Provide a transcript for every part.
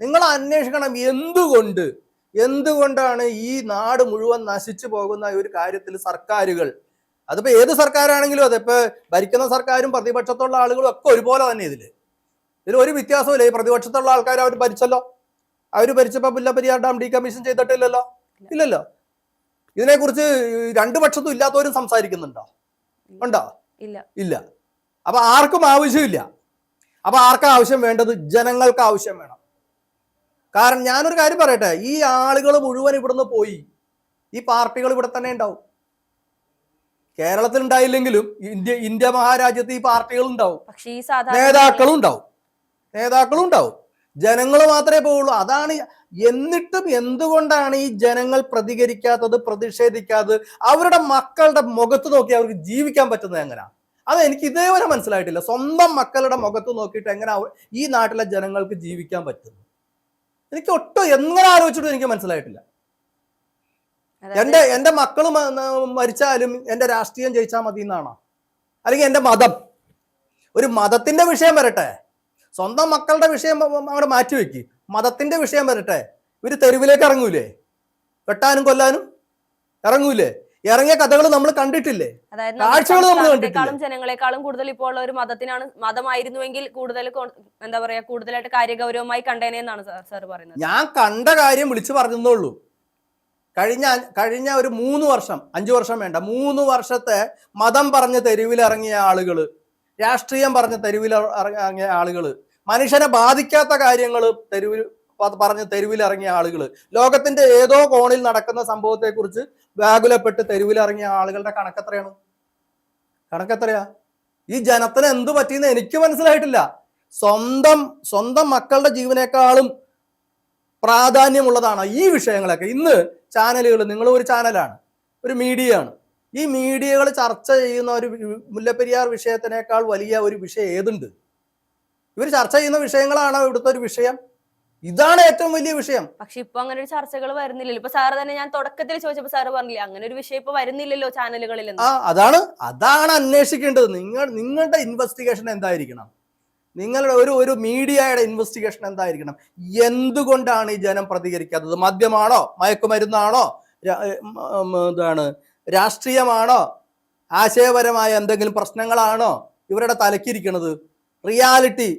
നിങ്ങൾ അന്വേഷിക്കണം എന്തുകൊണ്ട്? എന്തുകൊണ്ടാണ് ഈ നാട് മുഴുവൻ നശിച്ചു പോകുന്ന ഒരു കാര്യത്തിൽ സർക്കാരുകൾ? അതിപ്പോ ഏത് സർക്കാരാണെങ്കിലും അതെ ഇപ്പൊ ഭരിക്കുന്ന സർക്കാരും പ്രതിപക്ഷത്തുള്ള ആളുകളും ഒക്കെ ഒരുപോലെ തന്നെ ഇതിൽ. ഇതിൽ ഒരു വ്യത്യാസമില്ല ഈ പ്രതിപക്ഷത്തുള്ള ആൾക്കാർ അവർ ഭരിച്ചല്ലോ. അവർ ഭരിച്ചപ്പോ മുല്ലപ്പെരിയാർ ഡാം ഡി കമ്മീഷൻ ചെയ്തിട്ടില്ലല്ലോ. ഇല്ലല്ലോ. ഇതിനെക്കുറിച്ച് രണ്ടു പക്ഷത്തും ഇല്ലാത്തവരും സംസാരിക്കുന്നുണ്ടോ? ഉണ്ടോ? ഇല്ല. ഇല്ല. അപ്പൊ ആർക്കും ആവശ്യമില്ല. അപ്പൊ ആർക്കാ ആവശ്യം വേണ്ടത്? ജനങ്ങൾക്ക് ആവശ്യം വേണം. കാരണം ഞാനൊരു കാര്യം പറയട്ടെ ഈ ആളുകൾ മുഴുവൻ ഇവിടുന്ന് പോയി. ഈ പാർട്ടികൾ ഇവിടെ തന്നെ ഉണ്ടാവും. കേരളത്തിൽ ഉണ്ടായില്ലെങ്കിലും ഇന്ത്യ ഇന്ത്യ മഹാരാജ്യത്ത് ഈ പാർട്ടികൾ ഉണ്ടാവും. നേതാക്കളും ഉണ്ടാവും. നേതാക്കളും ഉണ്ടാവും. ജനങ്ങൾ മാത്രമേ പോവുള്ളൂ. അതാണ് എന്നിട്ടും എന്തുകൊണ്ടാണ് ഈ ജനങ്ങൾ പ്രതികരിക്കാത്തത് പ്രതിഷേധിക്കാത്തത്? അവരുടെ മക്കളുടെ മുഖത്ത് നോക്കി അവർക്ക് ജീവിക്കാൻ പറ്റുന്നത് എങ്ങനെയാ അത് എനിക്ക് ഇതേവരെ മനസ്സിലായിട്ടില്ല. സ്വന്തം മക്കളുടെ മുഖത്ത് നോക്കിയിട്ട് എങ്ങനെ ഈ നാട്ടിലെ ജനങ്ങൾക്ക് ജീവിക്കാൻ പറ്റുന്നു എനിക്ക് ഒട്ടും എങ്ങനെ ആലോചിച്ചിട്ടും എനിക്ക് മനസ്സിലായിട്ടില്ല. എന്റെ എന്റെ മക്കൾ മരിച്ചാലും എന്റെ രാഷ്ട്രീയം ജയിച്ചാൽ മതി എന്നാണോ അല്ലെങ്കിൽ എന്റെ മതം? ഒരു മതത്തിന്റെ വിഷയം വരട്ടെ. സ്വന്തം മക്കളുടെ വിഷയം അവിടെ മാറ്റിവെക്ക് മതത്തിന്റെ വിഷയം വരട്ടെ. ഇവർ തെരുവിലേക്ക് ഇറങ്ങൂലേ? വെട്ടാനും കൊല്ലാനും ഇറങ്ങൂലേ? ഇറങ്ങിയ കഥകൾ നമ്മൾ കണ്ടിട്ടില്ലേ? കാഴ്ചകൾ നമ്മൾ സംസ്ഥാനത്തെക്കാളും ജനങ്ങളെക്കാളും കൂടുതൽ ഇപ്പോൾ ഉള്ള ഒരു മതത്തിനാണ് മതമായിരുന്നുവെങ്കിൽ കൂടുതൽ എന്താ പറയാ കൂടുതലായിട്ട് കാര്യഗൗരവമായി കണ്ടേനെന്നാണ് സാർ പറയുന്നത്. ഞാൻ കണ്ട കാര്യം വിളിച്ചു പറഞ്ഞതേ കഴിഞ്ഞ കഴിഞ്ഞ ഒരു മൂന്ന് വർഷം അഞ്ചു വർഷം വേണ്ട മൂന്ന് വർഷത്തെ മതം പറഞ്ഞ തെരുവിലിറങ്ങിയ ആളുകൾ രാഷ്ട്രീയം പറഞ്ഞ തെരുവിൽ ഇറങ്ങിയ ആളുകൾ മനുഷ്യനെ ബാധിക്കാത്ത കാര്യങ്ങൾ തെരുവിൽ പറഞ്ഞ് തെരുവിലിറങ്ങിയ ആളുകൾ ലോകത്തിന്റെ ഏതോ കോണിൽ നടക്കുന്ന സംഭവത്തെക്കുറിച്ച് വ്യാകുലപ്പെട്ട് തെരുവിലിറങ്ങിയ ആളുകളുടെ കണക്കെത്രയാണ്? കണക്കെത്രയാ? ഈ ജനത്തിന് എന്ത് പറ്റിയെന്ന് എനിക്ക് മനസ്സിലായിട്ടില്ല. സ്വന്തം സ്വന്തം മക്കളുടെ ജീവനേക്കാളും പ്രാധാന്യമുള്ളതാണ് ഈ വിഷയങ്ങളൊക്കെ. ഇന്ന് ചാനലുകൾ നിങ്ങൾ ഒരു ചാനലാണ് ഒരു മീഡിയയാണ്. ഈ മീഡിയകൾ ചർച്ച ചെയ്യുന്ന ഒരു മുല്ലപ്പെരിയാർ വിഷയത്തിനേക്കാൾ വലിയ ഒരു വിഷയം ഏതുണ്ട്? ഇവർ ചർച്ച ചെയ്യുന്ന വിഷയങ്ങളാണ് ഇവിടുത്തെ ഒരു വിഷയം? ഇതാണ് ഏറ്റവും വലിയ വിഷയം. പക്ഷെ ഇപ്പൊ അങ്ങനെ ഒരു ചർച്ചകൾ വരുന്നില്ലല്ലോ. ഇപ്പൊ സാറ് തന്നെ ഞാൻ തുടക്കത്തിൽ ചോദിച്ചപ്പോ സാറ് പറഞ്ഞില്ലേ അങ്ങനെ ഒരു വിഷയം ഇപ്പൊ വരുന്നില്ലല്ലോ ചാനലുകളിൽ ആ അതാണ് അതാണ് അന്വേഷിക്കേണ്ടത്. നിങ്ങൾ നിങ്ങളുടെ ഇൻവെസ്റ്റിഗേഷൻ എന്തായിരിക്കണം? നിങ്ങളുടെ ഒരു ഒരു മീഡിയയുടെ ഇൻവെസ്റ്റിഗേഷൻ എന്തായിരിക്കണം? എന്തുകൊണ്ടാണ് ഈ ജനം പ്രതികരിക്കാത്തത്? മദ്യമാണോ? മയക്കുമരുന്നാണോ? എന്താണ് രാഷ്ട്രീയമാണോ? ആശയപരമായ എന്തെങ്കിലും പ്രശ്നങ്ങളാണോ ഇവരുടെ തലക്കിരിക്കണത് റിയാലിറ്റി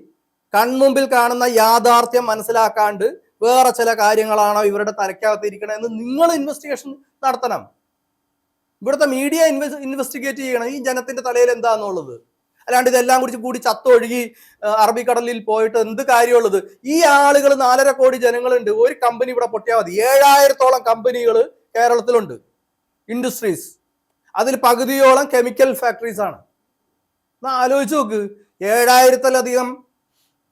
കൺമുമ്പിൽ കാണുന്ന യാഥാർത്ഥ്യം മനസ്സിലാക്കാണ്ട് വേറെ ചില കാര്യങ്ങളാണോ ഇവരുടെ തലക്കകത്തിരിക്കണമെന്ന് നിങ്ങൾ ഇൻവെസ്റ്റിഗേഷൻ നടത്തണം. ഇവിടുത്തെ മീഡിയ ഇൻവെസ്റ്റിഗേറ്റ് ചെയ്യണം. ഈ ജനത്തിന്റെ തലയിൽ എന്താന്നുള്ളത്? അല്ലാണ്ട് ഇതെല്ലാം കുറിച്ച് കൂടി ചത്തൊഴുകി അറബിക്കടലിൽ പോയിട്ട് എന്ത് കാര്യമുള്ളത്? ഈ ആളുകൾ നാലര കോടി ജനങ്ങളുണ്ട്. ഒരു കമ്പനി ഇവിടെ പൊട്ടിയാൽ മതി. ഏഴായിരത്തോളം കമ്പനികൾ കേരളത്തിലുണ്ട്. ഇൻഡസ്ട്രീസ് അതിൽ പകുതിയോളം കെമിക്കൽ ഫാക്ടറീസ് ആണ്. ഒന്ന് ആലോചിച്ച് നോക്ക്. ഏഴായിരത്തിലധികം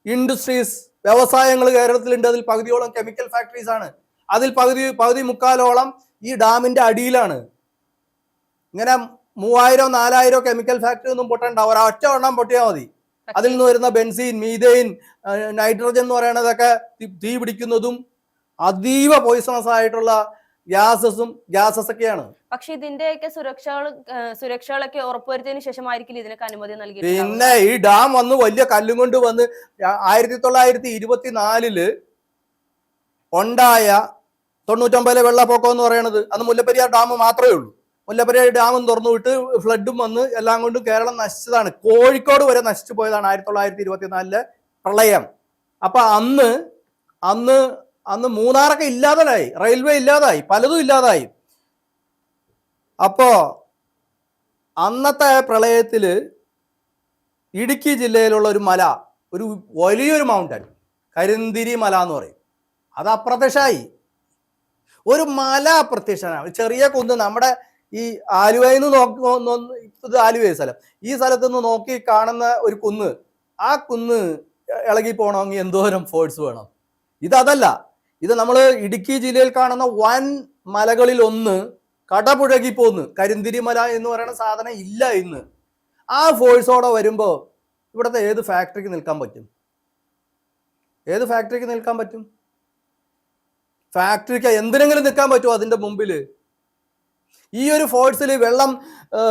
ഇൻഡസ്ട്രീസ് വ്യവസായങ്ങൾ കേരളത്തിലുണ്ട്. അതിൽ പകുതിയോളം കെമിക്കൽ ഫാക്ടറീസ് ആണ്. അതിൽ പകുതി പകുതി മുക്കാലോളം ഈ ഡാമിന്റെ അടിയിലാണ്. ഇങ്ങനെ മൂവായിരോ നാലായിരോ കെമിക്കൽ ഫാക്ടറി ഒന്നും പൊട്ടണ്ട ഒരൊറ്റ എണ്ണം പൊട്ടിയാൽ മതി. അതിൽ നിന്ന് വരുന്ന ബെൻസീൻ മീതെയിൻ നൈട്രജൻ എന്ന് പറയുന്നതൊക്കെ തീ- തീ പിടിക്കുന്നതും അതീവ പോയിസണസ് ആയിട്ടുള്ള ഗ്യാസസും ഗ്യാസസ് ഒക്കെയാണ് പക്ഷെ ഇതിന്റെയൊക്കെ സുരക്ഷകൾ സുരക്ഷകളൊക്കെ ഉറപ്പുവരുത്തിയതിനു ശേഷമായിരിക്കില്ല ഇതിനൊക്കെ അനുമതി നൽകി പിന്നെ ഈ ഡാം വന്ന് വലിയ കല്ലും കൊണ്ട് വന്ന് ആയിരത്തി തൊള്ളായിരത്തി ഇരുപത്തിനാലിൽ ഉണ്ടായ തൊണ്ണൂറ്റൊമ്പതിലെ വെള്ളപ്പൊക്കം എന്ന് പറയുന്നത് അന്ന് മുല്ലപ്പെരിയാർ ഡാം മാത്രമേ ഉള്ളൂ. മുല്ലപ്പെരിയാർ ഡാമും തുറന്നു വിട്ട് ഫ്ലഡും വന്ന് എല്ലാം കൊണ്ടും കേരളം നശിച്ചതാണ്. കോഴിക്കോട് വരെ നശിച്ചു പോയതാണ് ആയിരത്തി തൊള്ളായിരത്തി ഇരുപത്തിനാലിലെ പ്രളയം. അപ്പൊ അന്ന് അന്ന് അന്ന് മൂന്നാറൊക്കെ ഇല്ലാതായി റെയിൽവേ ഇല്ലാതായി പലതും ഇല്ലാതായി. അപ്പോ അന്നത്തെ പ്രളയത്തിൽ ഇടുക്കി ജില്ലയിലുള്ള ഒരു മല ഒരു വലിയൊരു മൗണ്ടൻ കരിന്തിരി മല എന്ന് പറയും. അത് അപ്രത്യക്ഷമായി. ഒരു മല അപ്രത്യക്ഷനാണ് ചെറിയ കുന്ന് നമ്മുടെ ഈ ആലുവയിൽ നിന്ന് നോക്കി ആലുവ സ്ഥലം. ഈ സ്ഥലത്ത് നിന്ന് നോക്കി കാണുന്ന ഒരു കുന്ന് ആ കുന്ന് ഇളകി പോകണമെങ്കിൽ എന്തോരം ഫോഴ്സ് വേണം. ഇതതല്ല. ഇത് നമ്മൾ ഇടുക്കി ജില്ലയിൽ കാണുന്ന വൻ മലകളിൽ ഒന്ന് കടപുഴകി പോന്ന്. കരിന്തിരി മല എന്ന് പറയുന്ന സാധനം ഇല്ല ഇന്ന്. ആ ഫോഴ്സോടെ വരുമ്പോൾ ഇവിടുത്തെ ഏത് ഫാക്ടറിക്ക് നിൽക്കാൻ പറ്റും? ഏത് ഫാക്ടറിക്ക് നിൽക്കാൻ പറ്റും? ഫാക്ടറിക്ക് എന്തിനെങ്കിലും നിൽക്കാൻ പറ്റുമോ അതിന്റെ മുമ്പിൽ ഈ ഒരു ഫോഴ്സിൽ വെള്ളം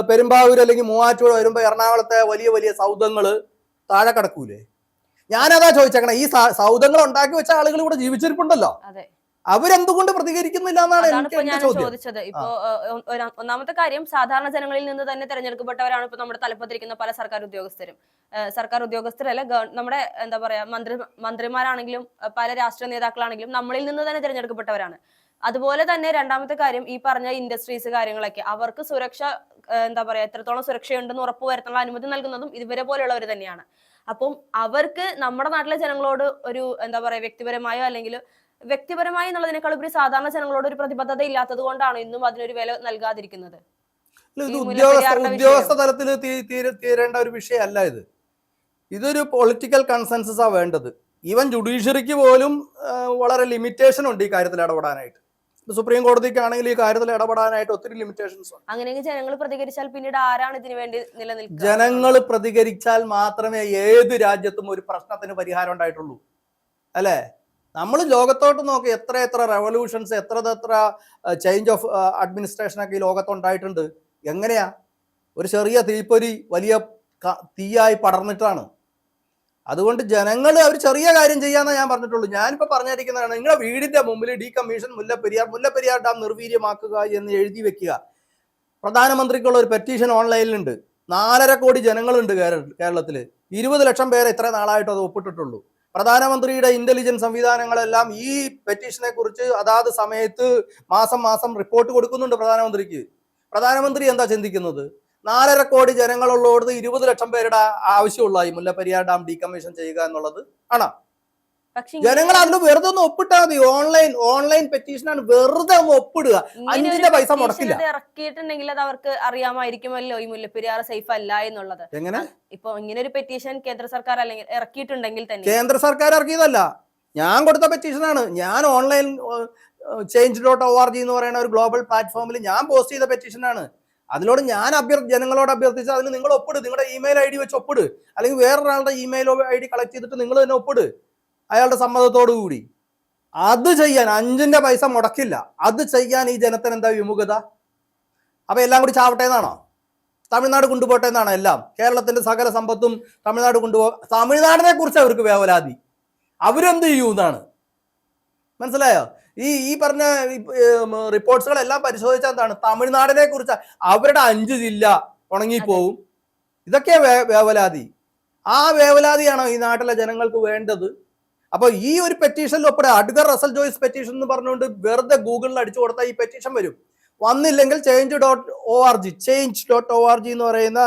പെരുമ്പാവൂർ അല്ലെങ്കിൽ മൂവാറ്റുപുഴ വരുമ്പോൾ എറണാകുളത്തെ വലിയ വലിയ സൗധങ്ങൾ താഴെ കിടക്കൂലേ? ഞാനതാ ചോദിച്ചേക്കണേ ഈ സൗദങ്ങൾ ഉണ്ടാക്കി വെച്ച ആളുകൾ ഇവിടെ ജീവിച്ചിരിപ്പുണ്ടല്ലോ. അവരെന്തുകൊണ്ട് പ്രതികരിക്കുന്നില്ല എന്നാണ് എനിക്ക് ചോദിച്ചത്. ഇപ്പോ ഒന്നാമത്തെ കാര്യം സാധാരണ ജനങ്ങളിൽ നിന്ന് തന്നെ തെരഞ്ഞെടുക്കപ്പെട്ടവരാണ് ഇപ്പൊ നമ്മുടെ തലപ്പത്തിരിക്കുന്ന പല സർക്കാർ ഉദ്യോഗസ്ഥരും. സർക്കാർ ഉദ്യോഗസ്ഥരല്ല നമ്മുടെ എന്താ പറയാ മന്ത്രി മന്ത്രിമാരാണെങ്കിലും പല രാഷ്ട്രീയ നേതാക്കളാണെങ്കിലും നമ്മളിൽ നിന്ന് തന്നെ തിരഞ്ഞെടുക്കപ്പെട്ടവരാണ്. അതുപോലെ തന്നെ രണ്ടാമത്തെ കാര്യം ഈ പറഞ്ഞ ഇൻഡസ്ട്രീസ് കാര്യങ്ങളൊക്കെ അവർക്ക് സുരക്ഷ എന്താ പറയാ എത്രത്തോളം സുരക്ഷയുണ്ടെന്ന് ഉറപ്പുവരുത്താനുള്ള അനുമതി നൽകുന്നതും ഇവരെ പോലെയുള്ളവർ തന്നെയാണ്. അപ്പം അവർക്ക് നമ്മുടെ നാട്ടിലെ ജനങ്ങളോട് ഒരു എന്താ പറയാ വ്യക്തിപരമായോ അല്ലെങ്കിൽ വ്യക്തിപരമായി എന്നുള്ളതിനേക്കാൾ ഉപരി സാധാരണ ജനങ്ങളോട് ഒരു പ്രതിബദ്ധത ഇല്ലാത്തത് കൊണ്ടാണ് ഇന്നും അതിനൊരു വില നൽകാതിരിക്കുന്നത്. ഉദ്യോഗസ്ഥ തലത്തിൽ തീരേണ്ട ഒരു വിഷയമല്ല ഇത്. ഇതൊരു പൊളിറ്റിക്കൽ കൺസെൻസസ് ആ വേണ്ടത്. ഈവൻ ജുഡീഷ്യറിക്ക് പോലും വളരെ ലിമിറ്റേഷൻ ഉണ്ട് ഈ കാര്യത്തിൽ ഇടപെടാനായിട്ട്. സുപ്രീം കോടതിക്കാണെങ്കിൽ ഈ കാര്യത്തിൽ ഇടപെടാനായിട്ട് ഒത്തിരി ലിമിറ്റേഷൻസ് ഉണ്ട്. അങ്ങനെയെങ്കിൽ ജനങ്ങൾ പ്രതികരിച്ചാൽ പിന്നീട് ആരാണ് ഇതിനു വേണ്ടി നിലനിൽക്കുക? ജനങ്ങൾ പ്രതികരിച്ചാൽ മാത്രമേ ഏത് രാജ്യത്തും ഒരു പ്രശ്നത്തിന് പരിഹാരം ഉണ്ടായിട്ടുള്ളൂ. അല്ലേ? നമ്മൾ ലോകത്തോട്ട് നോക്കി എത്ര എത്ര റെവല്യൂഷൻസ് എത്ര എത്ര ചേഞ്ച് ഓഫ് അഡ്മിനിസ്ട്രേഷൻ ഒക്കെ ഈ ലോകത്തുണ്ടായിട്ടുണ്ട് എങ്ങനെയാ? ഒരു ചെറിയ തീപ്പൊരി വലിയ തീയായി പടർന്നിട്ടാണ്. അതുകൊണ്ട് ജനങ്ങൾ അവർ ചെറിയ കാര്യം ചെയ്യാന്നേ ഞാൻ പറഞ്ഞിട്ടുള്ളൂ. ഞാനിപ്പോ പറഞ്ഞിരിക്കുന്നതാണ് നിങ്ങളുടെ വീടിന്റെ മുമ്പിൽ decommission Mullaperiyar Mullaperiyar dam നിർവീര്യമാക്കുക എന്ന് എഴുതി വെക്കുക. പ്രധാനമന്ത്രിക്കുള്ള ഒരു പെറ്റീഷൻ ഓൺലൈനിലുണ്ട്. നാലര കോടി ജനങ്ങളുണ്ട് കേരളത്തിൽ ഇരുപത് ലക്ഷം പേരെ ഇത്ര നാളായിട്ട് അത് ഒപ്പിട്ടിട്ടുള്ളൂ. പ്രധാനമന്ത്രിയുടെ ഇന്റലിജൻസ് സംവിധാനങ്ങളെല്ലാം ഈ പെറ്റീഷനെ കുറിച്ച് അതാത് സമയത്ത് മാസം മാസം റിപ്പോർട്ട് കൊടുക്കുന്നുണ്ട് പ്രധാനമന്ത്രിക്ക്. പ്രധാനമന്ത്രി എന്താ ചിന്തിക്കുന്നത്? നാലര കോടി ജനങ്ങളുള്ളോടത്ത് ഇരുപത് ലക്ഷം പേരുടെ ആവശ്യമുള്ള ഈ മുല്ലപ്പെരിയാർ ഡാം ഡീകമ്മീഷൻ ചെയ്യുക എന്നുള്ളത് ആണോ. ജനങ്ങൾ അതിന് വെറുതെ ഒന്ന് ഒപ്പിട്ടാൽ മതി. ഓൺലൈൻ ഓൺലൈൻ പെറ്റീഷനാണ് വെറുതെ ഒന്ന് ഒപ്പിടുക. അഞ്ചിന്റെ പൈസ മുടക്കില്ല. ഇറക്കിയിട്ടുണ്ടെങ്കിൽ അത് അവർക്ക് അറിയാമായിരിക്കുമല്ലോ ഈ മുല്ലപ്പെരിയാർ സേഫ് അല്ല എന്നുള്ളത്. എങ്ങനെ? ഇപ്പൊ ഇങ്ങനെ ഒരു പെറ്റീഷൻ കേന്ദ്ര സർക്കാർ അല്ലെങ്കിൽ ഇറക്കിയിട്ടുണ്ടെങ്കിൽ തന്നെ. കേന്ദ്ര സർക്കാർ ഇറക്കിയതല്ല. ഞാൻ കൊടുത്ത പെറ്റീഷനാണ് ഞാൻ online change dot O R G എന്ന് പറയുന്ന ഒരു ഗ്ലോബൽ പ്ലാറ്റ്ഫോമിൽ ഞാൻ പോസ്റ്റ് ചെയ്ത പെറ്റീഷനാണ് അതിനോട് ഞാൻ അഭ്യർത്ഥി ജനങ്ങളോട് അഭ്യർത്ഥിച്ച അതിന് നിങ്ങൾ ഒപ്പിട്. നിങ്ങളുടെ ഇമെയിൽ ഐ ഡി വെച്ച് ഒപ്പിട്. അല്ലെങ്കിൽ വേറൊരാളുടെ ഇമെയിൽ ഐ ഡി കളക്ട് ചെയ്തിട്ട് നിങ്ങൾ തന്നെ ഒപ്പിട്. അയാളുടെ സമ്മതത്തോടു കൂടി. അത് ചെയ്യാൻ അഞ്ചിന്റെ പൈസ മുടക്കില്ല. അത് ചെയ്യാൻ ഈ ജനത്തിന് എന്താ വിമുഖത? അപ്പൊ എല്ലാം കൂടി ചാവട്ടെ എന്നാണോ? തമിഴ്നാട് കൊണ്ടുപോട്ടെ എന്നാണ് എല്ലാം? കേരളത്തിന്റെ സകല സമ്പത്തും തമിഴ്നാട് കൊണ്ടുപോ തമിഴ്നാടിനെ കുറിച്ച് അവർക്ക് വേവലാതി. അവരെന്ത് ചെയ്യൂ എന്നാണ് മനസ്സിലായോ? ഈ ഈ പറഞ്ഞ റിപ്പോർട്ട്സുകളെല്ലാം പരിശോധിച്ചാൽ എന്താണ്? തമിഴ്നാടിനെ കുറിച്ച് അവരുടെ അഞ്ച് ജില്ല ഉണങ്ങിപ്പോവും. ഇതൊക്കെയാ വേ വേവലാതി. ആ വേവലാതിയാണോ ഈ നാട്ടിലെ ജനങ്ങൾക്ക് വേണ്ടത്? അപ്പൊ ഈ ഒരു പെറ്റീഷനിൽ ഒപ്പിടെ അഡ്ഗർ റസൽ ജോയിസ് പെറ്റീഷൻ എന്ന് പറഞ്ഞുകൊണ്ട് വെറുതെ ഗൂഗിളിൽ അടിച്ചു കൊടുത്താൽ ഈ പെറ്റീഷൻ വരും. വന്നില്ലെങ്കിൽ change dot O R G change dot O R G എന്ന് പറയുന്ന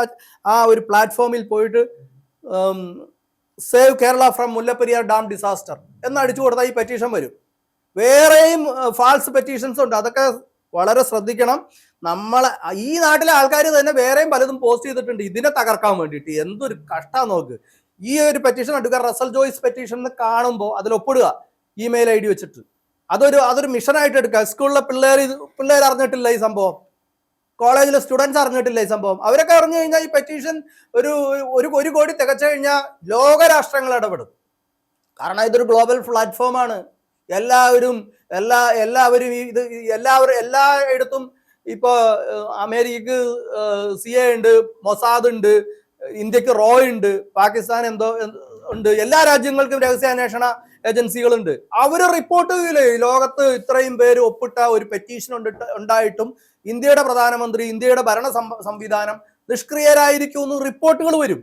ആ ഒരു പ്ലാറ്റ്ഫോമിൽ പോയിട്ട് save Kerala from Mullaperiyar dam disaster എന്ന് അടിച്ചു കൊടുത്താൽ ഈ പെറ്റീഷൻ വരും. വേറെയും ഫാൾസ് പെറ്റീഷൻസ് ഉണ്ട്. അതൊക്കെ വളരെ ശ്രദ്ധിക്കണം. നമ്മളെ ഈ നാട്ടിലെ ആൾക്കാർ തന്നെ വേറെയും പലതും പോസ്റ്റ് ചെയ്തിട്ടുണ്ട്. ഇതിനെ തകർക്കാൻ വേണ്ടിയിട്ട്. എന്തൊരു കഷ്ടാ നോക്ക്. ഈ ഒരു പെറ്റീഷൻ എടുക്കുക റസൽ ജോയ്സ് പെറ്റീഷൻ എന്ന് കാണുമ്പോൾ അതിൽ ഒപ്പിടുക. ഇമെയിൽ ഐ ഡി വെച്ചിട്ട്. അതൊരു അതൊരു മിഷനായിട്ട് എടുക്കുക. സ്കൂളിലെ പിള്ളേർ ഇത് പിള്ളേർ അറിഞ്ഞിട്ടില്ല ഈ സംഭവം. കോളേജിലെ സ്റ്റുഡൻസ് അറിഞ്ഞിട്ടില്ല ഈ സംഭവം. അവരൊക്കെ അറിഞ്ഞു കഴിഞ്ഞാൽ ഈ പെറ്റീഷൻ ഒരു ഒരു ഒരു കോടി തികച്ചു കഴിഞ്ഞാൽ ലോകരാഷ്ട്രങ്ങൾ ഇടപെടും. കാരണം ഇതൊരു ഗ്ലോബൽ പ്ലാറ്റ്ഫോമാണ് എല്ലാവരും എല്ലാ എല്ലാവരും ഇത് എല്ലാവരും എല്ലായിടത്തും ഇപ്പൊ ഏഹ്, അമേരിക്കക്ക് സി എ ഉണ്ട് മൊസാദ് ഉണ്ട് ഇന്ത്യയ്ക്ക് റോ ഉണ്ട് പാകിസ്ഥാൻ എന്തോ ഉണ്ട്. എല്ലാ രാജ്യങ്ങൾക്കും രഹസ്യാന്വേഷണ ഏജൻസികളുണ്ട്. അവർ റിപ്പോർട്ട് ചെയ്യില്ലേ ലോകത്ത് ഇത്രയും പേര് ഒപ്പിട്ട ഒരു പെറ്റീഷൻ ഉണ്ടായിട്ടും ഇന്ത്യയുടെ പ്രധാനമന്ത്രി ഇന്ത്യയുടെ ഭരണ സംവിധാനം നിഷ്ക്രിയരായിരിക്കുമെന്ന് റിപ്പോർട്ടുകൾ വരും.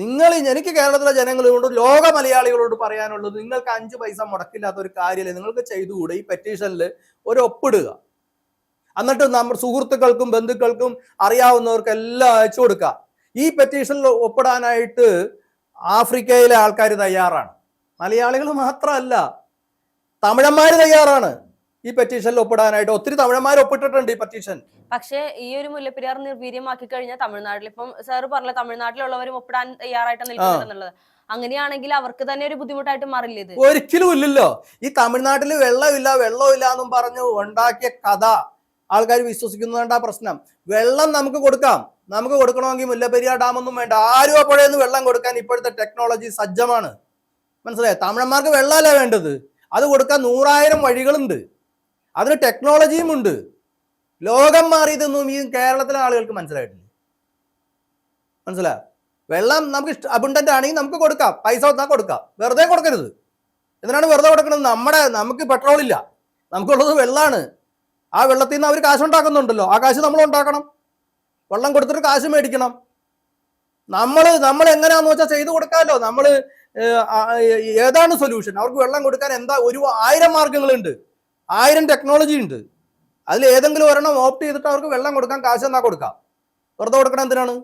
നിങ്ങൾ എനിക്ക് കേരളത്തിലെ ജനങ്ങളോട് ലോക മലയാളികളോട് പറയാനുള്ളത് നിങ്ങൾക്ക് അഞ്ച് പൈസ മുടക്കില്ലാത്ത ഒരു കാര്യമല്ലേ നിങ്ങൾക്ക് ചെയ്തുകൂടെ? ഈ പെറ്റീഷനിൽ ഒരു ഒപ്പിടുക. എന്നിട്ട് നമ്മൾ സുഹൃത്തുക്കൾക്കും ബന്ധുക്കൾക്കും അറിയാവുന്നവർക്ക് എല്ലാം അയച്ചു കൊടുക്കുക. ഈ പെറ്റീഷനിൽ ഒപ്പിടാനായിട്ട് ആഫ്രിക്കയിലെ ആൾക്കാർ തയ്യാറാണ്. മലയാളികൾ മാത്രമല്ല തമിഴന്മാർ തയ്യാറാണ്. ഈ പെറ്റീഷനിൽ ഒപ്പിടാനായിട്ട് ഒത്തിരി തമിഴന്മാർ ഒപ്പിട്ടിട്ടുണ്ട് ഈ പെറ്റീഷൻ പക്ഷേ ഈ ഒരു മുല്ലപ്പെരിയാർ നിർവീര്യമാക്കി കഴിഞ്ഞാൽ തമിഴ്നാട്ടിൽ ഇപ്പം സാറ് പറഞ്ഞ തമിഴ്നാട്ടിലുള്ളവരും ഒപ്പിടാൻ തയ്യാറായിട്ട് നിൽക്കുന്നുണ്ടെന്നുള്ളത് അങ്ങനെയാണെങ്കിൽ അവർക്ക് തന്നെ ഒരു ബുദ്ധിമുട്ടായിട്ട് മാറില്ല ഇത്? ഒരിക്കലും ഇല്ലല്ലോ. ഈ തമിഴ്നാട്ടിൽ വെള്ളമില്ല വെള്ളമില്ല എന്നും പറഞ്ഞു ഉണ്ടാക്കിയ കഥ ആൾക്കാർ വിശ്വസിക്കുന്നതുകൊണ്ട് ആ പ്രശ്നം. വെള്ളം നമുക്ക് കൊടുക്കാം. നമുക്ക് കൊടുക്കണമെങ്കിൽ മുല്ലപ്പെരിയാർ ഡാം ഒന്നും വേണ്ട. ആരും പുഴയെന്ന് വെള്ളം കൊടുക്കാൻ ഇപ്പോഴത്തെ ടെക്നോളജി സജ്ജമാണ്. മനസ്സിലായോ? തമിഴന്മാർക്ക് വെള്ളമല്ല വേണ്ടത്? അത് കൊടുക്കാൻ നൂറായിരം വഴികളുണ്ട്. അതിന് ടെക്നോളജിയും ഉണ്ട്. ലോകം മാറിയതൊന്നും ഈ കേരളത്തിലെ ആളുകൾക്ക് മനസ്സിലായിട്ടില്ല മനസ്സിലായോ? വെള്ളം നമുക്ക് ഇഷ്ട ആണെങ്കിൽ നമുക്ക് കൊടുക്കാം. പൈസ തന്നാൽ കൊടുക്കാം. വെറുതെ കൊടുക്കരുത്. എന്തിനാണ് വെറുതെ കൊടുക്കുന്നത്? നമ്മുടെ നമുക്ക് പെട്രോൾ ഇല്ല. നമുക്കുള്ളത് വെള്ളമാണ് ആ വെള്ളത്തിൽ നിന്ന് അവർ കാശ് ഉണ്ടാക്കുന്നുണ്ടല്ലോ. ആ കാശ് നമ്മൾ ഉണ്ടാക്കണം. വെള്ളം കൊടുത്തിട്ട് കാശ് മേടിക്കണം. നമ്മൾ നമ്മൾ എങ്ങനെയാന്ന് വെച്ചാൽ ചെയ്തു കൊടുക്കാമല്ലോ നമ്മൾ ഏതാണ് സൊല്യൂഷൻ അവർക്ക് വെള്ളം കൊടുക്കാൻ എന്താ ഒരു ആയിരം മാർഗങ്ങളുണ്ട് ആയിരം ടെക്നോളജി ഉണ്ട്. അതിൽ ഏതെങ്കിലും ഒരെണ്ണം ഓപ്റ്റ് ചെയ്തിട്ട് അവർക്ക് വെള്ളം കൊടുക്കാം കാശ് എന്നാ കൊടുക്കാം. വെറുതെ കൊടുക്കണം എന്തിനാണ്?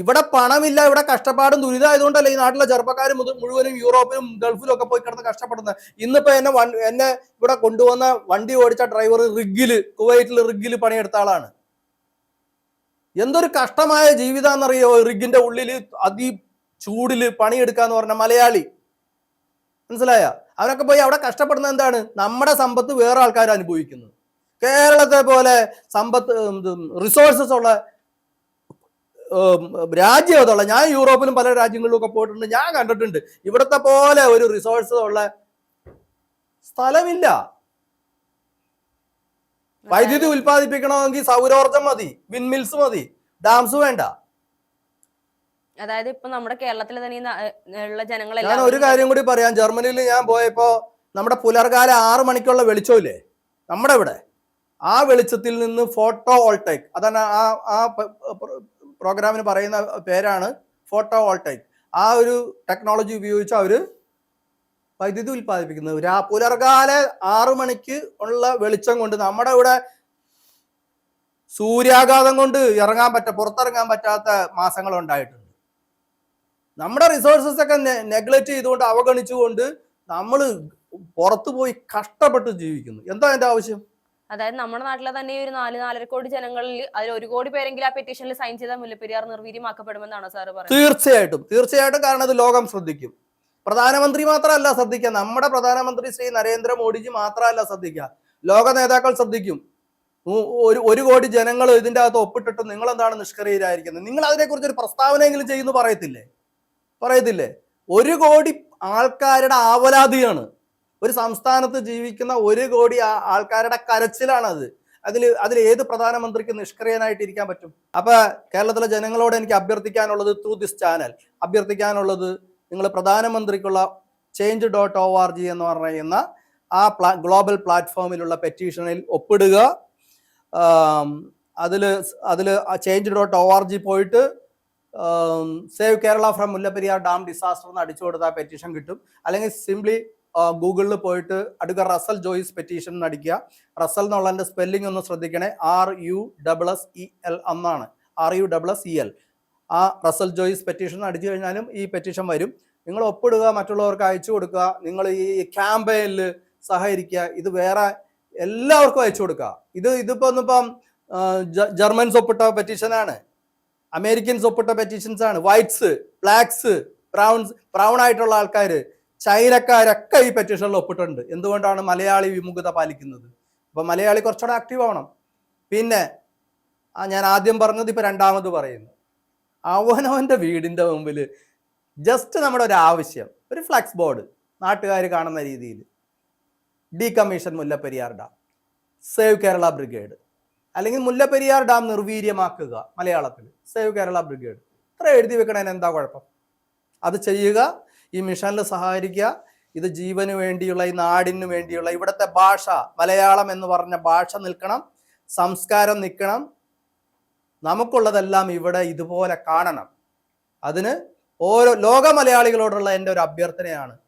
ഇവിടെ പണമില്ല ഇവിടെ കഷ്ടപ്പാടും ദുരിതമായതുകൊണ്ടല്ലേ ഈ നാട്ടിലെ ചെറുപ്പക്കാർ മുഴുവനും യൂറോപ്പിലും ഗൾഫിലും ഒക്കെ പോയി കിടന്ന് കഷ്ടപ്പെടുന്നത്. ഇന്നിപ്പോ എന്നെ എന്നെ ഇവിടെ കൊണ്ടുവന്ന വണ്ടി ഓടിച്ച ഡ്രൈവർ റിഗിൽ കുവൈറ്റിൽ റിഗിൽ പണിയെടുത്ത ആളാണ്. എന്തൊരു കഷ്ടമായ ജീവിതം എന്നറിയോ? റിഗിന്റെ ഉള്ളിൽ അതി ചൂടിൽ പണിയെടുക്കാന്ന് പറഞ്ഞ മലയാളി. മനസ്സിലായ? അവരൊക്കെ പോയി അവിടെ കഷ്ടപ്പെടുന്നത് എന്താണ്? നമ്മുടെ സമ്പത്ത് വേറെ ആൾക്കാർ അനുഭവിക്കുന്നത് കേരളത്തെ പോലെ സമ്പത്ത് റിസോഴ്സസ് ഉള്ള രാജ്യം അതുള്ള ഞാൻ യൂറോപ്പിലും പല രാജ്യങ്ങളിലും ഒക്കെ പോയിട്ടുണ്ട്. ഞാൻ കണ്ടിട്ടുണ്ട്. ഇവിടുത്തെ പോലെ ഒരു റിസോഴ്സ് ഉള്ള സ്ഥലമില്ല. വൈദ്യുതി ഉൽപ്പാദിപ്പിക്കണമെങ്കിൽ സൗരോർജം മതി. വിൻമിൽസ് മതി. ഡാംസ് വേണ്ട. അതായത് ഇപ്പൊ നമ്മുടെ കേരളത്തിൽ തന്നെ ഉള്ള ഞാൻ ജനങ്ങളെല്ലാം ഒരു കാര്യം കൂടി പറയാം. ജർമ്മനിയിൽ ഞാൻ പോയപ്പോ നമ്മുടെ പുലർകാലം ആറ് മണിക്കുള്ള വെളിച്ചമില്ലേ? നമ്മുടെ ഇവിടെ. ആ വെളിച്ചത്തിൽ നിന്ന് ഫോട്ടോ വോൾട്ടൈക് അതാണ് ആ ആ പ്രോഗ്രാമിന് പറയുന്ന പേരാണ് ഫോട്ടോ വോൾട്ടൈക് ആ ഒരു ടെക്നോളജി ഉപയോഗിച്ച് അവർ വൈദ്യുതി ഉൽപ്പാദിപ്പിക്കുന്നത് ആ പുലർകാല ആറ് മണിക്ക് ഉള്ള വെളിച്ചം കൊണ്ട് നമ്മുടെ ഇവിടെ സൂര്യാഘാതം കൊണ്ട് ഇറങ്ങാൻ പറ്റ പുറത്തിറങ്ങാൻ പറ്റാത്ത മാസങ്ങൾ ഉണ്ടായിട്ടുണ്ട്. നമ്മുടെ റിസോഴ്സസ് ഒക്കെ നെഗ്ലക്ട് ചെയ്തുകൊണ്ട് അവഗണിച്ചുകൊണ്ട് നമ്മൾ പുറത്തു പോയി കഷ്ടപ്പെട്ട് ജീവിക്കുന്നു. എന്താ അതിന്റെ ആവശ്യം? അതായത് നമ്മുടെ നാട്ടിലെ തന്നെ ഒരു നാല് നാലര കോടി ജനങ്ങളിൽ അതിൽ ഒരു കോടി പേരെങ്കിലും ആ പെറ്റീഷനിൽ സൈൻ ചെയ്താൽ മുല്ലപ്പെരിയാർ നിർവീര്യമാക്കപ്പെടുമെന്നാണ് സാറ് പറയുന്നത്. തീർച്ചയായിട്ടും. തീർച്ചയായിട്ടും കാരണം അത് ലോകം ശ്രദ്ധിക്കും. പ്രധാനമന്ത്രി മാത്രമല്ല ശ്രദ്ധിക്കുക. നമ്മുടെ പ്രധാനമന്ത്രി ശ്രീ നരേന്ദ്രമോദിജി മാത്രമല്ല ശ്രദ്ധിക്കുക. ലോക നേതാക്കൾ ശ്രദ്ധിക്കും. ഒരു ഒരു കോടി ജനങ്ങൾ ഇതിന്റെ അകത്ത് ഒപ്പിട്ടിട്ട് നിങ്ങൾ എന്താണ് നിഷ്ക്രിയരായിരിക്കുന്നത്? നിങ്ങൾ അതിനെക്കുറിച്ച് ഒരു പ്രസ്താവനയെങ്കിലും ചെയ്യുന്നു പറയത്തില്ലേ? പറയത്തില്ലേ? ഒരു കോടി ആൾക്കാരുടെ ആവലാതിയാണ്. ഒരു സംസ്ഥാനത്ത് ജീവിക്കുന്ന ഒരു കോടി ആൾക്കാരുടെ കരച്ചിലാണ് അത് അതിൽ അതിൽ ഏത് പ്രധാനമന്ത്രിക്ക് നിഷ്ക്രിയനായിട്ട് ഇരിക്കാൻ പറ്റും? അപ്പൊ കേരളത്തിലെ ജനങ്ങളോട് എനിക്ക് അഭ്യർത്ഥിക്കാനുള്ളത് ത്രൂ ദിസ് ചാനൽ. അഭ്യർത്ഥിക്കാനുള്ളത് നിങ്ങൾ പ്രധാനമന്ത്രിക്കുള്ള change dot O R G എന്ന് പറയുന്ന ആ പ്ലാ ഗ്ലോബൽ പ്ലാറ്റ്ഫോമിലുള്ള പെറ്റീഷനിൽ ഒപ്പിടുക. അതിൽ അതിൽ change dot O R G പോയിട്ട് save Kerala from Mullaperiyar dam disaster എന്ന് അടിച്ചു കൊടുത്താൽ പെറ്റീഷൻ കിട്ടും. അല്ലെങ്കിൽ സിംപ്ലി ഗൂഗിളിൽ പോയിട്ട് അടുക്ക റസൽ ജോയിസ് പെറ്റീഷൻ എന്ന് അടിക്കുക. റസൽ എന്നുള്ളതിന്റെ സ്പെല്ലിംഗ് ഒന്ന് ശ്രദ്ധിക്കണേ. R U double S E L എന്നാണ്. R U double S E L ആ റസൽ ജോയിസ് പെറ്റീഷൻ അടിച്ചു കഴിഞ്ഞാലും ഈ പെറ്റീഷൻ വരും. നിങ്ങൾ ഒപ്പിടുക മറ്റുള്ളവർക്ക് അയച്ചു കൊടുക്കുക. നിങ്ങൾ ഈ ക്യാമ്പയിനിൽ സഹകരിക്കുക. ഇത് വേറെ എല്ലാവർക്കും അയച്ചു കൊടുക്കുക. ഇത് ഇതിപ്പോ ഒന്നിപ്പം ജർമ്മൻസ് ഒപ്പിട്ട പെറ്റീഷനാണ് അമേരിക്കൻസ് ഒപ്പിട്ട പെറ്റീഷൻസ് ആണ്. വൈറ്റ്സ് ബ്ലാക്സ് ബ്രൗൺസ് ബ്രൗൺ ആയിട്ടുള്ള ആൾക്കാർ ചൈനക്കാരൊക്കെ ഈ പെറ്റീഷനിൽ ഒപ്പിട്ടുണ്ട്. എന്തുകൊണ്ടാണ് മലയാളി വിമുഖത പാലിക്കുന്നത്? അപ്പൊ മലയാളി കുറച്ചുകൂടെ ആക്റ്റീവ് ആവണം. പിന്നെ ഞാൻ ആദ്യം പറഞ്ഞത് ഇപ്പൊ രണ്ടാമത് പറയുന്നു. അവനവന്റെ വീടിന്റെ മുമ്പിൽ ജസ്റ്റ് നമ്മുടെ ഒരു ആവശ്യം ഒരു ഫ്ലക്സ് ബോർഡ് നാട്ടുകാർ കാണുന്ന രീതിയിൽ decommission Mullaperiyar dam. Save Kerala brigade അല്ലെങ്കിൽ മുല്ലപ്പെരിയാർ ഡാം നിർവീര്യമാക്കുക മലയാളത്തിൽ. Save Kerala brigade. ഇത്ര എഴുതി വെക്കണതിന് എന്താ കുഴപ്പം? അത് ചെയ്യുക ഈ മിഷനിൽ സഹകരിക്കുക ഇത് ജീവന് വേണ്ടിയുള്ള ഈ നാടിന് വേണ്ടിയുള്ള ഇവിടുത്തെ ഭാഷ മലയാളം എന്ന് പറഞ്ഞ ഭാഷ നിൽക്കണം സംസ്കാരം നിൽക്കണം. നമുക്കുള്ളതെല്ലാം ഇവിടെ ഇതുപോലെ കാണണം. അതിന് ഓരോ ലോക മലയാളികളോടുള്ള എന്റെ ഒരു അഭ്യർത്ഥനയാണ്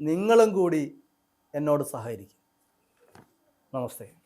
നിങ്ങളും കൂടി എന്നോട് സഹകരിക്കും നമസ്തേ.